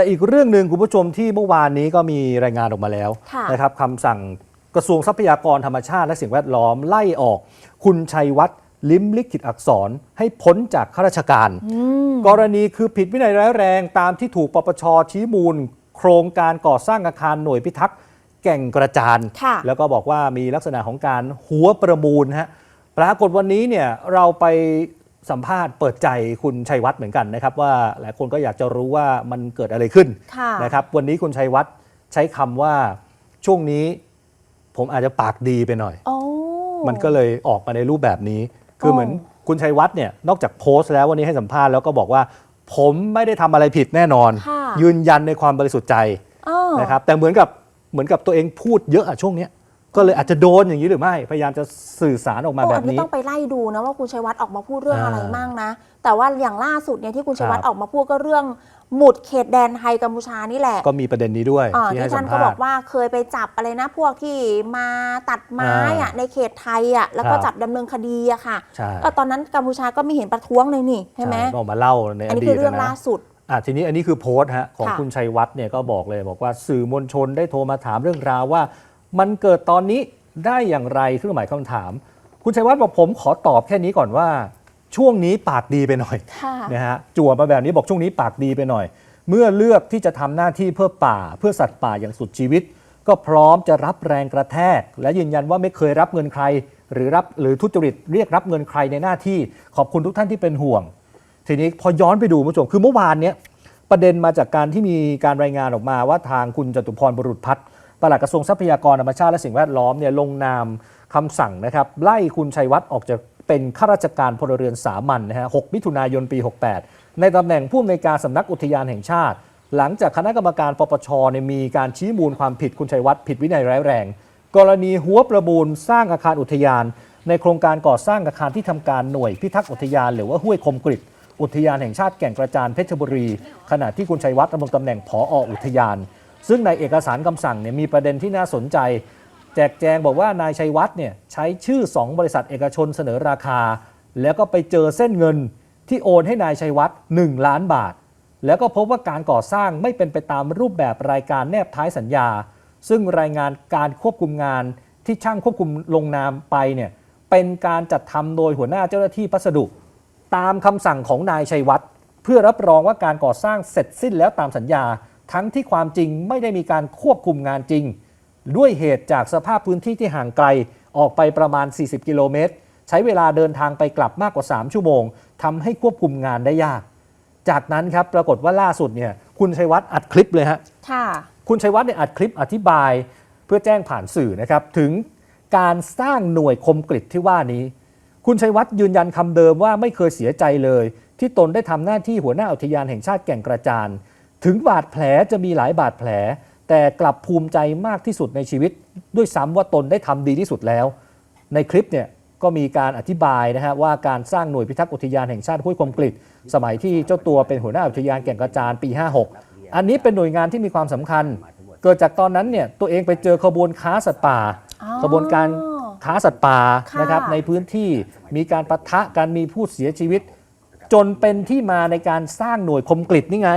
แต่อีกเรื่องหนึ่งคุณผู้ชมที่เมื่อวานนี้ก็มีรายงานออกมาแล้วค่ะนะครับคำสั่งกระทรวงทรัพยากรธรรมชาติและสิ่งแวดล้อมไล่ออก คุณชัยวัฒน์ลิ้มลิขิตอักษรให้พ้นจากข้าราชการ กรณีคือผิดวินัยร้ายแรงตามที่ถูกปปชชี้มูล โครงการก่อสร้างอาคารหน่วยพิทักษ์แก่งกระจานค่ะแล้วก็บอกว่ามีลักษณะของการหัวประมูลฮะปรากฏวันนี้เนี่ยเราไป สัมภาษณ์เปิดใจคุณชัยวัฒน์เหมือนกันนะครับ ว่าหลายคนก็อยากจะรู้ว่ามันเกิดอะไรขึ้นค่ะนะครับ วันนี้คุณชัยวัฒน์ใช้คำว่าช่วงนี้ ผมอาจจะปากดีไปหน่อยโอ้มันก็เลยออกมาในรูปแบบนี้ คือโอ้เหมือนคุณชัยวัฒน์เนี่ยนอกจากโพสต์แล้ววันนี้ให้สัมภาษณ์แล้วก็บอกว่า ผมไม่ได้ทำอะไรผิดแน่นอนค่ะยืนยันในความบริสุทธิ์ใจอ้อนะครับแต่เหมือนกับเหมือนกับตัวเองพูดเยอะอะช่วงเนี้ย ก็เลยอาจจะโดนอย่างนี้หรือไม่ พยายามจะสื่อสารออกมาโอ้แบอับนนี้นี้ ต้องไปไล่ดูนะว่าคุณชัยวัฒน์ออกมาพูดเรื่องอ่าอะไรมั่งนะ แต่ว่าอย่างล่าสุดเนี่ยที่คุณชัยวัฒน์ครับออกมาพูดก็เรื่องหมุดเขตแดนไทยกัมพูชานี่แหละ ก็มีประเด็นนี้ด้วยอ่าที่ให้ที่สัท่ามนก็ภาบอษกณ์ว่าเคยไปจับอะไรนะ พวกที่มาตัดไม้อ่าอะในเขตไทยอะแล้วก็ครับจับดำเนินคดีอะค่ะใช่เออตอนนั้นกัมพูชาก็ไม่เห็นประท้วงเลยนี่ใช่ไหมก็ออกมาเล่าในอัอนนี้ดีคืตอเรื่องนะล่าสุดอะทีนี้อันนี้คือโพสต์ฮะของค่ะคุณชัยวัฒน์เนี่ยก็บอกเลยบอกว่าสื่อมวลชนได้โทรมาถามเรื่องราวว่า มันเกิดตอนนี้ได้อย่างไรเครื่องหมายคำถาม คุณชัยวัฒน์บอกผมขอตอบแค่นี้ก่อนว่า ช่วงนี้ปากดีไปหน่อยค่ะนะฮะจั่วมาแบบนี้บอกช่วงนี้ปากดีไปหน่อย เมื่อเลือกที่จะทำหน้าที่เพื่อป่า เพื่อสัตว์ป่าอย่างสุดชีวิต ก็พร้อมจะรับแรงกระแทก และยืนยันว่าไม่เคยรับเงินใคร หรือรับหรือทุจริตเรียกรับเงินใครในหน้าที่ ขอบคุณทุกท่านที่เป็นห่วง ทีนี้พอย้อนไปดูคุณผู้ชมคือเมื่อวานเนี้ยประเด็นมาจากการที่มีการรายงานออกมาว่าทางคุณจตุพรบุรุษพัฒน์ ปลัดกระทรวงทรัพยากรธรรมชาติและสิ่งแวดล้อมเนี่ยลงนามคำสั่งนะครับไล่คุณชัยวัฒน์ออกจากเป็นข้าราชการพลเรือนสามัญนะฮะ 6 มิถุนายนปี 68 ในตำแหน่งผู้อำนวยการสำนักอุทยานแห่งชาติ หลังจากคณะกรรมการปปชเนี่ยมีการชี้มูลความผิดคุณชัยวัฒน์ผิดวินัยร้ายแรง กรณีหัวประมูลสร้างอาคารอุทยาน ในโครงการก่อสร้างอาคารที่ทำการหน่วยพิทักษ์อุทยานหรือว่าห้วยคมกริตอุทยานแห่งชาติแก่งกระจานเพชรบุรี ขณะที่คุณชัยวัฒน์ดำรงตำแหน่งผออุทยาน ซึ่งในเอกสารคำสั่งเนี่ยมีประเด็นที่น่าสนใจ แจกแจงบอกว่านายชัยวัฒน์เนี่ยใช้ชื่อ 2 บริษัทเอกชนเสนอราคา แล้วก็ไปเจอเส้นเงินที่โอนให้นายชัยวัฒน์1ล้านบาท แล้วก็พบว่าการก่อสร้างไม่เป็นไปตามรูปแบบรายการแนบท้ายสัญญา ซึ่งรายงานการควบคุมงานที่ช่างควบคุมลงนามไปเนี่ยเป็นการจัดทำโดยหัวหน้าเจ้าหน้าที่พัสดุ ตามคำสั่งของนายชัยวัฒน์เพื่อรับรองว่าการก่อสร้างเสร็จสิ้นแล้วตามสัญญา ทั้งที่ความจริงไม่ได้มีการควบคุมงานจริง ด้วยเหตุจากสภาพพื้นที่ที่ห่างไกลออกไปประมาณ 40 กิโลเมตร ใช้เวลาเดินทางไปกลับมากกว่า 3 ชั่วโมงทำให้ควบคุมงานได้ยาก จากนั้นครับปรากฏว่าล่าสุดเนี่ยคุณชัยวัฒน์อัดคลิปเลยฮะค่ะคุณชัยวัฒน์เนี่ยอัดคลิปอธิบายเพื่อแจ้งผ่านสื่อนะครับถึงการสร้างหน่วยคมกริตที่ว่านี้ คุณชัยวัฒน์ยืนยันคำเดิมว่าไม่เคยเสียใจเลย ที่ตนได้ทำหน้าที่หัวหน้าอุทยานแห่งชาติแก่งกระจาน ถึงบาดแผลจะมีหลายบาดแผล แต่กลับภูมิใจมากที่สุดในชีวิต ด้วยซ้ำว่าตนได้ทำดีที่สุดแล้ว ในคลิปเนี่ยก็มีการอธิบายนะฮะว่าการสร้างหน่วยพิทักษ์อุทยานแห่งชาติห้วยคมกริตสมัยที่เจ้าตัวเป็นหัวหน้าอุทยานแก่งกระจานปี 56 อันนี้เป็นหน่วยงานที่มีความสำคัญ เกิดจากตอนนั้นเนี่ยตัวเองไปเจอขบวนค้าสัตว์ป่าอ๋อขบวนการค้าสัตว์ป่าค่ะนะครับในพื้นที่มีการปะทะกันมีผู้เสียชีวิต จนเป็นที่มาในการสร้างหน่วยคมกริตนี่ไง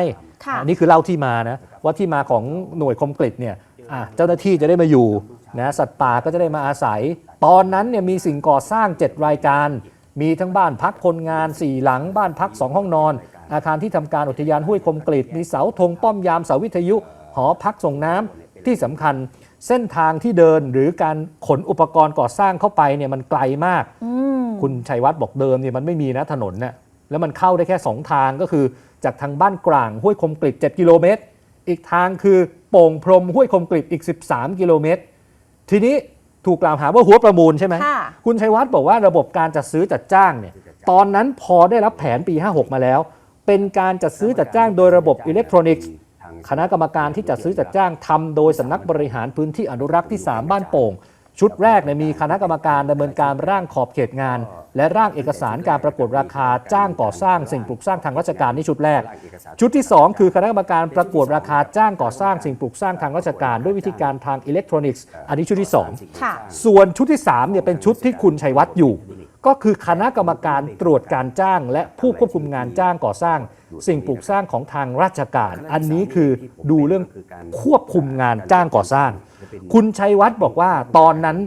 ค่ะอันนี้คือเล่าที่มานะว่าที่มาของหน่วยคมกริตเนี่ยอะเจ้าหน้าที่จะได้มาอยู่นะสัตว์ป่าก็จะได้มาอาศัย ตอนนั้นเนี่ยมีสิ่งก่อสร้าง 7 รายการ มีทั้งบ้านพักคนงาน 4 หลัง บ้านพัก 2 ห้องนอน อาคารที่ทำการอุทยานห้วยคมกริตมีเสาธงป้อมยามเสาวิทยุ หอพักส่งน้ำที่สำคัญเส้นทางที่เดินหรือการขนอุปกรณ์ก่อสร้างเข้าไปเนี่ยมันไกลมากอืมคุณชัยวัฒน์บอกเดิมเนี่ยมันไม่มีนะถนนน่ะ แล้วมันเข้าได้แค่ 2 ทางก็คือ จากทางบ้านกลางห้วยคมกริต7กิโลเมตร อีกทางคือโป่งพรมห้วยคมกริตอีก 13 กิโลเมตร ทีนี้ถูกกล่าวหาว่าหัวประมูลใช่ไหมค่ะคุณชัยวัฒน์บอกว่าระบบการจัดซื้อจัดจ้างเนี่ย ตอนนั้นพอได้รับแผนปี 56 มาแล้ว เป็นการจัดซื้อจัดจ้างโดยระบบอิเล็กทรอนิกส์ คณะกรรมการที่จัดซื้อจัดจ้างทำโดยสำนักบริหารพื้นที่อนุรักษ์ที่ 3 บ้านโป่ง ชุดแรกเนี่ยมีคณะกรรมการดำเนินการร่างขอบเขตงาน และร่างเอกสารการประกวดราคาจ้างก่อสร้างสิ่งปลูกสร้างทางราชการนี่ชุดแรก ชุดที่ 2 คือคณะกรรมการประกวดราคาจ้างก่อสร้างสิ่งปลูกสร้างทางราชการ ด้วยวิธีการทางอิเล็กทรอนิกส์ อันนี้ชุดที่2ค่ะส่วนชุดที่3เนี่ยเป็นชุดที่คุณชัยวัฒน์อยู่ ก็คือคณะกรรมการตรวจการจ้าง และผู้ควบคุมงานจ้างก่อสร้าง สิ่งปลูกสร้างของทางราชการ อันนี้คือดูเรื่องควบคุมงานจ้างก่อสร้าง คุณชัยวัฒน์บอกว่าตอนนั้น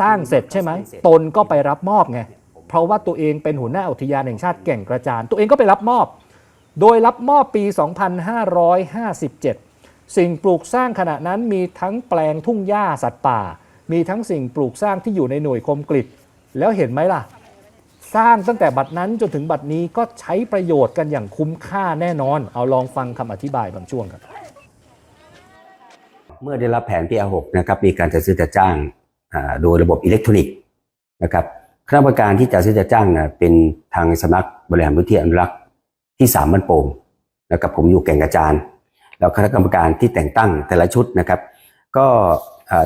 สร้างเสร็จใช่ไหมตนก็ไปรับมอบไงเพราะว่าตัวเองเป็นหัวหน้าอุทยานแห่งชาติแก่งกระจาน ตัวเองก็ไปรับมอบ โดยรับมอบปี 2557 สิ่งปลูกสร้างขณะนั้นมีทั้งแปลงทุ่งหญ้าสัตว์ป่า มีทั้งสิ่งปลูกสร้างที่อยู่ในหน่วยคมกริต แล้วเห็นไหมล่ะ สร้างตั้งแต่บัดนั้นจนถึงบัดนี้ก็ใช้ประโยชน์กันอย่างคุ้มค่าแน่นอน เอาลองฟังคำอธิบายบางช่วงครับ เมื่อได้รับแผน PR6 นะครับมีการจัดซื้อจัดจ้างโดยระบบอิเล็กทรอนิกส์นะครับคณะกรรมการที่จัดซื้อจัดจ้างนะเป็นทางสำนักบริหารพื้นที่อนุรักษ์ที่สามบ้านโป่งนะครับผมอยู่แก่งกระจานแล้วคณะกรรมการที่แต่งตั้งแต่ละชุดนะครับ ก็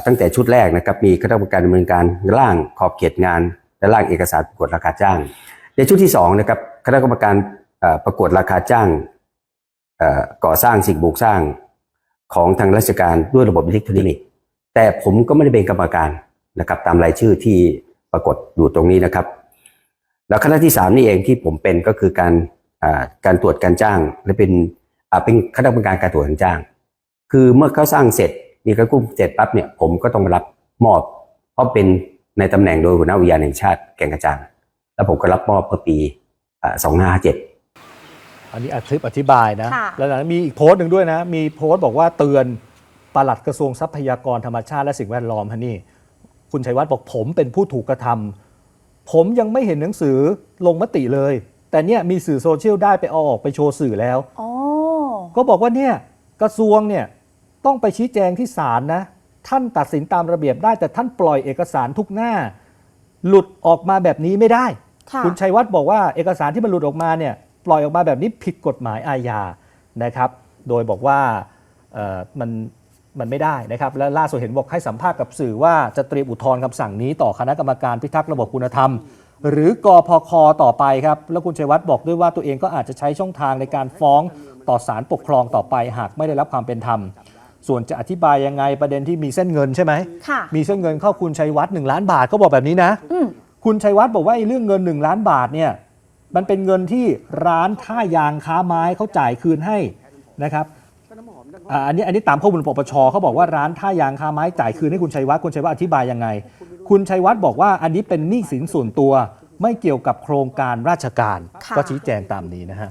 ตั้งแต่ชุดแรกนะครับมีคณะกรรมการดำเนินการร่างขอบเขตงาน และร่างเอกสารประกวดราคาจ้าง ในชุดที่สองนะครับคณะกรรมการประกวดราคาจ้างก่อสร้างสิ่งปลูกสร้างของทางราชการด้วยระบบอิเล็กทรอนิกส์แต่ผมก็ไม่ได้เป็นกรรมการนะครับตามรายชื่อที่ปรากฏอยู่ตรงนี้นะครับ แล้วคณะที่สามนี่เองที่ผมเป็นก็คือการการตรวจการจ้าง และเป็นเป็นคณะกรรมการการตรวจการจ้าง คือเมื่อเขาสร้างเสร็จ มีการกู้เสร็จปั๊บเนี่ยผมก็ต้องมารับมอบ เพราะเป็นในตำแหน่งโดยหัวหน้าอุทยานแห่งชาติแก่งกระจานแล้วผมก็รับมอบเมื่อปีสองห้าห้าเจ็ดอันนี้อัดคลิปอธิบายนะค่ะแล้วนะมีอีกโพสต์หนึ่งด้วยนะ มีโพสต์บอกว่าเตือนปลัดกระทรวงทรัพยากรธรรมชาติและสิ่งแวดล้อมฮะนี่ คุณชัยวัฒน์บอกผมเป็นผู้ถูกกระทำผมยังไม่เห็นหนังสือลงมติเลย แต่เนี่ยมีสื่อโซเชียลได้ไปเอาออกไปโชว์สื่อแล้วอ๋อก็บอกว่าเนี่ยกระทรวงเนี่ย ต้องไปชี้แจงที่ศาลนะ ท่านตัดสินตามระเบียบได้ แต่ท่านปล่อยเอกสารทุกหน้า หลุดออกมาแบบนี้ไม่ได้ค่ะคุณชัยวัฒน์บอกว่าเอกสารที่มันหลุดออกมาเนี่ยปล่อยออกมาแบบนี้ผิดกฎหมายอาญานะครับ โดยบอกว่าเอ่อมันมันไม่ได้นะครับ และล่าสุดเห็นบอกให้สัมภาษณ์กับสื่อว่าจะเตรียมอุทธรณ์คำสั่งนี้ต่อคณะกรรมการพิทักษ์ระบบคุณธรรม หรือกพคต่อไปครับ แล้วคุณชัยวัฒน์บอกด้วยว่าตัวเองก็อาจจะใช้ช่องทางในการฟ้องต่อศาลปกครองต่อไปหากไม่ได้รับความเป็นธรรม ส่วนจะอธิบายยังไงประเด็นที่มีเส้นเงินใช่ไหม ค่ะ มีเส้นเงินเข้าคุณชัยวัฒน์หนึ่งล้านบาทเขาบอกแบบนี้นะ อืมคุณชัยวัฒน์บอกว่าไอ้เรื่องเงิน 1 ล้านบาทเนี่ยมันเป็นเงินที่ร้านท่ายางค้าไม้เขาจ่ายคืนให้นะครับอ่าอันนี้อันนี้ตามข้อมูลปปชเขาบอกว่าร้านท่ายางค้าไม้จ่ายคืนให้คุณชัยวัฒน์คุณชัยวัฒน์อธิบายยังไง คุณชัยวัฒน์บอกว่าอันนี้เป็นหนี้สินส่วนตัวไม่เกี่ยวกับโครงการราชการ ค่ะ ก็ชี้แจงตามนี้นะฮะ